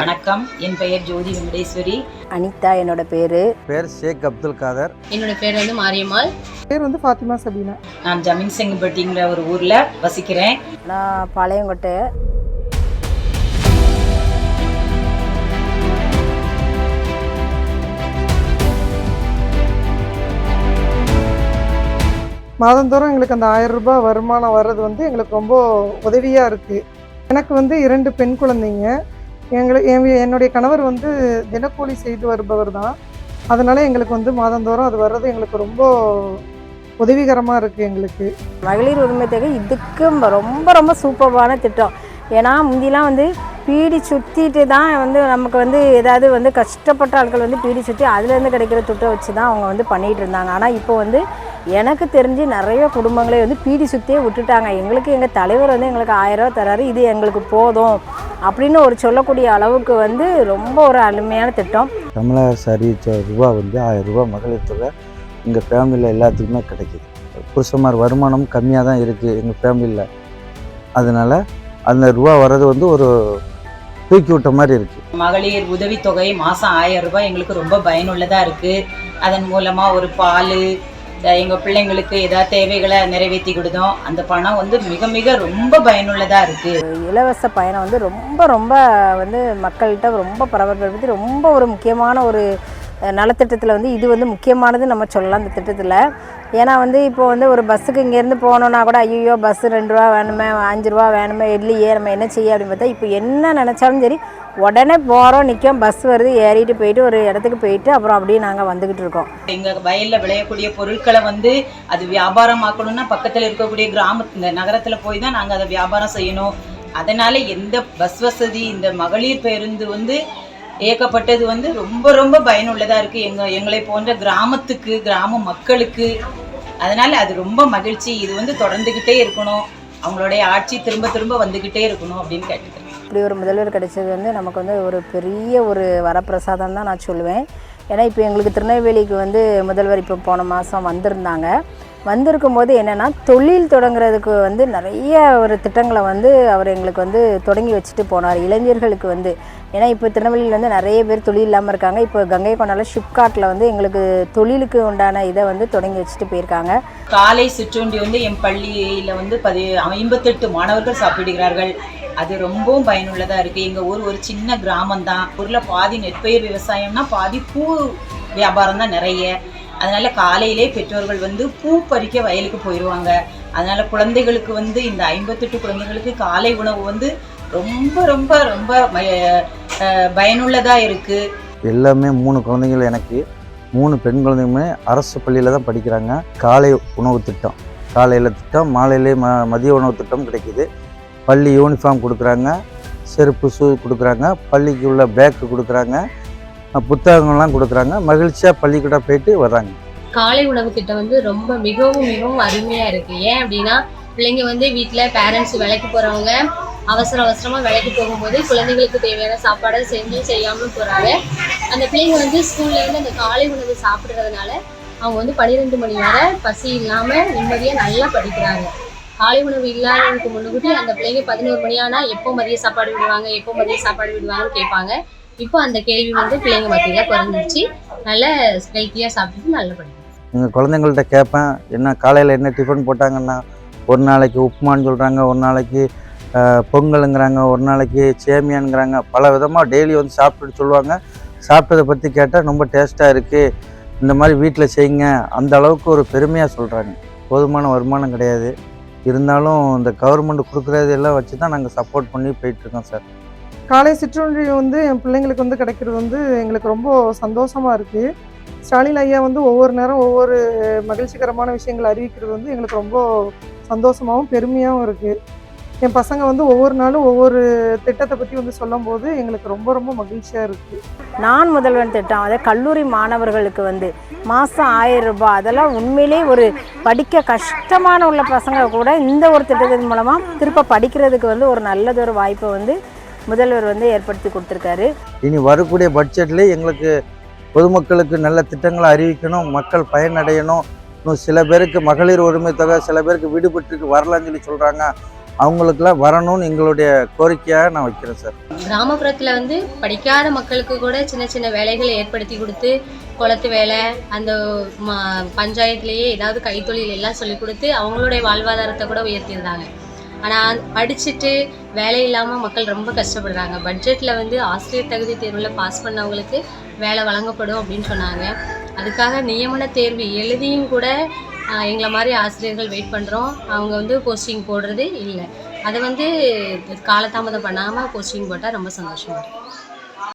வணக்கம். என் பெயர் ஜோதி வெங்கடேஸ்வரி. அனிதா என்னோட பேர். பேர் ஷேக் அப்துல் காதர். என்னோட பேர் வந்து மாரியம்மாள். பேர் வந்து ஃபாத்திமா சபீனா. நான் ஜமீன் செங்கப்பட்டிங்கிற ஒரு ஊரில் வசிக்கிறேன். நான் பாளையங்கோட்டை. மாதந்தோறும் எங்களுக்கு அந்த ஆயிரம் ரூபாய் வருமானம் வர்றது வந்து எங்களுக்கு ரொம்ப உதவியாக இருக்குது எனக்கு வந்து இரண்டு பெண் குழந்தைங்க. எங்களுக்கு என்னுடைய கணவர் வந்து தினக்கூலி செய்து வருபவர் தான். அதனால் எங்களுக்கு வந்து மாதந்தோறும் அது வர்றது எங்களுக்கு ரொம்ப உதவிகரமாக இருக்குது எங்களுக்கு. மகளிர் உரிமை தொகை இதுக்கு ரொம்ப ரொம்ப சூப்பர்வான திட்டம். ஏன்னா முந்திலாம் வந்து பீடி சுற்றிட்டு தான் வந்து நமக்கு வந்து ஏதாவது வந்து கஷ்டப்பட்ட ஆட்கள் வந்து பீடி சுற்றி அதுலேருந்து கிடைக்கிற துட்டை வச்சு தான் அவங்க வந்து பண்ணிகிட்டு இருந்தாங்க. ஆனால் இப்போ வந்து எனக்கு தெரிஞ்சு நிறைய குடும்பங்களே வந்து பீடி சுற்றியே விட்டுட்டாங்க. எங்களுக்கு எங்கள் தலைவர் வந்து எங்களுக்கு ஆயிரம் ரூபா தராரு இது எங்களுக்கு போதும். அப்படின்னு ஒரு சொல்லக்கூடிய அளவுக்கு வந்து ரொம்ப ஒரு அருமையான திட்டம். தமிழக அரசு அறிவித்த ரூபா வந்து ஆயிரம் ரூபா மகளிர் தொகை எங்கள் ஃபேமிலியில் எல்லாத்துக்குமே கிடைக்கிது. புருஷமார் வருமானம் கம்மியாக தான் இருக்குது எங்கள் ஃபேமிலியில் அதனால் அந்த ரூபா வர்றது வந்து ஒரு தூக்கி விட்ட மாதிரி இருக்குது மகளிர் உதவித்தொகை மாதம் ஆயிரம் ரூபாய் எங்களுக்கு ரொம்ப பயனுள்ளதாக இருக்குது அதன் மூலமாக ஒரு பால் எங்கள் பிள்ளைங்களுக்கு ஏதாவது தேவைகளை நிறைவேற்றி கொடுத்தோம். அந்த பணம் வந்து மிக மிக ரொம்ப பயனுள்ளதாக இருக்குது இலவச பயணம் வந்து ரொம்ப ரொம்ப வந்து மக்கள்கிட்ட ரொம்ப பரபரப்படுத்தி ரொம்ப ஒரு முக்கியமான ஒரு நலத்திட்டத்தில் வந்து இது வந்து முக்கியமானது நம்ம சொல்லலாம் இந்த திட்டத்தில். ஏன்னா வந்து இப்போ வந்து ஒரு பஸ்ஸுக்கு இங்கேருந்து போனோன்னா கூட ஐயோ பஸ்ஸு ரெண்டு ரூபா வேணுமே அஞ்சு ரூபா வேணுமே இல்லையே நம்ம என்ன செய்ய அப்படின்னு பார்த்தா இப்போ என்ன நினச்சாலும் சரி உடனே போகிறோம் நிற்கும் பஸ் வருது ஏறிட்டு போயிட்டு ஒரு இடத்துக்கு போயிட்டு அப்புறம் அப்படியே நாங்கள் வந்துக்கிட்டு இருக்கோம். எங்கள் வயலில் விளையக்கூடிய பொருட்களை வந்து அது வியாபாரமாக்கணும்னா பக்கத்தில் இருக்கக்கூடிய கிராமத்து இந்த நகரத்தில் போய் தான் நாங்கள் அதை வியாபாரம் செய்யணும். அதனால் எந்த பஸ் வசதி இந்த மகளிர் பேருந்து வந்து இயக்கப்பட்டது வந்து ரொம்ப ரொம்ப பயனுள்ளதாக இருக்குது எங்கள் எங்களை போன்ற கிராமத்துக்கு கிராம மக்களுக்கு. அதனால் அது ரொம்ப மகிழ்ச்சி. இது வந்து தொடர்ந்துக்கிட்டே இருக்கணும். அவங்களுடைய ஆட்சி திரும்ப திரும்ப வந்துக்கிட்டே இருக்கணும் அப்படின்னு கேட்டுக்கிறேன். இப்படி ஒரு முதல்வர் கிடைச்சது வந்து நமக்கு வந்து ஒரு பெரிய ஒரு வரப்பிரசாதம் தான் நான் சொல்லுவேன். ஏன்னா இப்போ எங்களுக்கு திருநெல்வேலிக்கு வந்து முதல்வர் இப்போ போன மாதம் வந்திருந்தாங்க. வந்திருக்கும் போது என்னென்னா தொழில் தொடங்குறதுக்கு வந்து நிறைய ஒரு திட்டங்களை வந்து அவர் எங்களுக்கு வந்து தொடங்கி வச்சுட்டு போனார். இளைஞர்களுக்கு வந்து. ஏன்னா இப்போ திருநெல்வேலியில் வந்து நிறைய பேர் தொழில் இல்லாமல் இருக்காங்க. இப்போ கங்கை கொண்டால ஷிப்காட்டில் வந்து எங்களுக்கு தொழிலுக்கு உண்டான இதை வந்து தொடங்கி வச்சுட்டு போயிருக்காங்க. காலை சிற்றுண்டி வந்து என் பள்ளியில் வந்து பதி ஐம்பத்தெட்டு மாணவர்கள் சாப்பிடுகிறார்கள். அது ரொம்பவும் பயனுள்ளதாக இருக்குது எங்கள் ஊர் ஒரு சின்ன கிராமம் தான் ஊரில் பாதி நெற்பயிர் விவசாயம்னா பாதி பூ வியாபாரம் தான் நிறைய. அதனால காலையிலே பெற்றோர்கள் வந்து பூ பறிக்க வயலுக்கு போயிடுவாங்க அதனால குழந்தைகளுக்கு வந்து இந்த ஐம்பத்தெட்டு குழந்தைகளுக்கு காலை உணவு வந்து ரொம்ப ரொம்ப ரொம்ப பயனுள்ளதாக இருக்குது எல்லாமே மூணு குழந்தைகள் எனக்கு மூணு பெண் குழந்தைங்களுமே அரசு பள்ளியில் தான் படிக்கிறாங்க. காலை உணவு திட்டம். காலையில் திட்டம் மாலையிலே ம மதிய உணவு திட்டம் கிடைக்குது. பள்ளி யூனிஃபார்ம் கொடுக்குறாங்க செருப்பு ஷூ கொடுக்குறாங்க பள்ளிக்கு உள்ள பேக்கு கொடுக்குறாங்க. புத்தகங்கள்லாம் கொடுக்குறாங்க. மகிழ்ச்சியாக பள்ளிக்கூடம் போயிட்டு வர்றாங்க. காலை உணவு திட்டம் வந்து ரொம்ப மிகவும் மிகவும் அருமையாக இருக்கு. ஏன் அப்படின்னா பிள்ளைங்க வந்து வீட்டில் பேரண்ட்ஸ் வேலைக்கு போகிறவங்க அவசர அவசரமாக வேலைக்கு போகும்போது குழந்தைங்களுக்கு தேவையான சாப்பாடை செஞ்சு செய்யாமலும் போகிறாங்க அந்த பிள்ளைங்க வந்து ஸ்கூல்லேருந்து அந்த காலை உணவு சாப்பிட்றதுனால அவங்க வந்து பன்னிரெண்டு மணி வரை பசி இல்லாமல் நிம்மதியாக நல்லா படிக்கிறாங்க. காலை உணவு இல்லாதவங்களுக்கு முன்னுக்கூட்டி அந்த பிள்ளைங்க பதினோரு மணி ஆனால் எப்போ மதிய சாப்பாடு விடுவாங்க எப்போ மதிய சாப்பாடு விடுவாங்கன்னு கேட்பாங்க. இப்போ அந்த கேள்வி வந்து பிள்ளைங்க மத்தியில் குறைஞ்சிச்சு நல்ல ஹெல்த்தியாக சாப்பிட்டுட்டு நல்லா படிக்கும் எங்கள் குழந்தைங்கள்ட்ட கேட்பேன் என்ன காலையில் என்ன டிஃபன் போட்டாங்கன்னா ஒரு நாளைக்கு உப்புமான்னு சொல்கிறாங்க ஒரு நாளைக்கு பொங்கலுங்கிறாங்க ஒரு நாளைக்கு சேமியானுங்கிறாங்க பல விதமாக டெய்லி வந்து சாப்பிட்டுட்டு சொல்லுவாங்க. சாப்பிட்டதை பற்றி கேட்டால் ரொம்ப டேஸ்ட்டாக இருக்குது இந்த மாதிரி வீட்டில் செய்யுங்க. அந்த அளவுக்கு ஒரு பெருமையாக சொல்கிறாங்க போதுமான வருமானம் கிடையாது. இருந்தாலும் இந்த கவர்மெண்ட் கொடுக்குறது எல்லாம் வச்சு தான் நாங்கள் சப்போர்ட் பண்ணி போயிட்டுருக்கோம் சார். காலை சிற்றுண்டி வந்து என் பிள்ளைங்களுக்கு வந்து கிடைக்கிறது வந்து எங்களுக்கு ரொம்ப சந்தோஷமாக இருக்குது ஸ்டாலின் ஐயா வந்து ஒவ்வொரு நேரம் ஒவ்வொரு மகிழ்ச்சிகரமான விஷயங்களை அறிவிக்கிறது வந்து எங்களுக்கு ரொம்ப சந்தோஷமாகவும் பெருமையாகவும் இருக்குது என் பசங்க வந்து ஒவ்வொரு நாளும் ஒவ்வொரு திட்டத்தை பற்றி வந்து சொல்லும்போது எங்களுக்கு ரொம்ப ரொம்ப மகிழ்ச்சியாக இருக்குது நான் முதல்வன் திட்டம் அதே கல்லூரி மாணவர்களுக்கு வந்து மாதம் ஆயிரம் ரூபாய். அதெல்லாம் உண்மையிலே ஒரு படிக்க கஷ்டமான உள்ள பசங்க கூட இந்த ஒரு திட்டத்தின் மூலமாக திருப்ப படிக்கிறதுக்கு வந்து ஒரு நல்லதொரு வாய்ப்பை வந்து முதல்வர் வந்து ஏற்படுத்தி கொடுத்துருக்காரு. இனி வரக்கூடிய பட்ஜெட்லேயே எங்களுக்கு பொதுமக்களுக்கு நல்ல திட்டங்களை அறிவிக்கணும் மக்கள் பயனடையணும். இன்னும் சில பேருக்கு மகளிர் உரிமை தொகை சில பேருக்கு விடுபட்டுருக்கு வரலான்னு சொல்லி சொல்கிறாங்க அவங்களுக்கெல்லாம் வரணும்னு எங்களுடைய கோரிக்கையாக நான் வைக்கிறேன் சார். கிராமப்புறத்தில் வந்து படிக்காத மக்களுக்கு கூட சின்ன சின்ன வேலைகளை ஏற்படுத்தி கொடுத்து குளத்து வேலை அந்த ம பஞ்சாயத்துலேயே ஏதாவது கைத்தொழில் எல்லாம் சொல்லி கொடுத்து அவங்களுடைய வாழ்வாதாரத்தை கூட உயர்த்தியிருந்தாங்க. ஆனால் படிச்சுட்டு வேலை இல்லாமல் மக்கள் ரொம்ப கஷ்டப்படுறாங்க. பட்ஜெட்டில் வந்து ஆசிரியர் தகுதி தேர்வில் பாஸ் பண்ணவங்களுக்கு வேலை வழங்கப்படும் அப்படின்னு சொன்னாங்க. அதுக்காக நியமன தேர்வு எழுதியும் கூட எங்களை மாதிரி ஆசிரியர்கள் வெயிட் பண்ணுறோம் அவங்க வந்து போஸ்டிங் போடுறது இல்லை. அதை வந்து காலதாமதம் பண்ணாமல் போஸ்டிங் போட்டால் ரொம்ப சந்தோஷமாக இருக்கும்.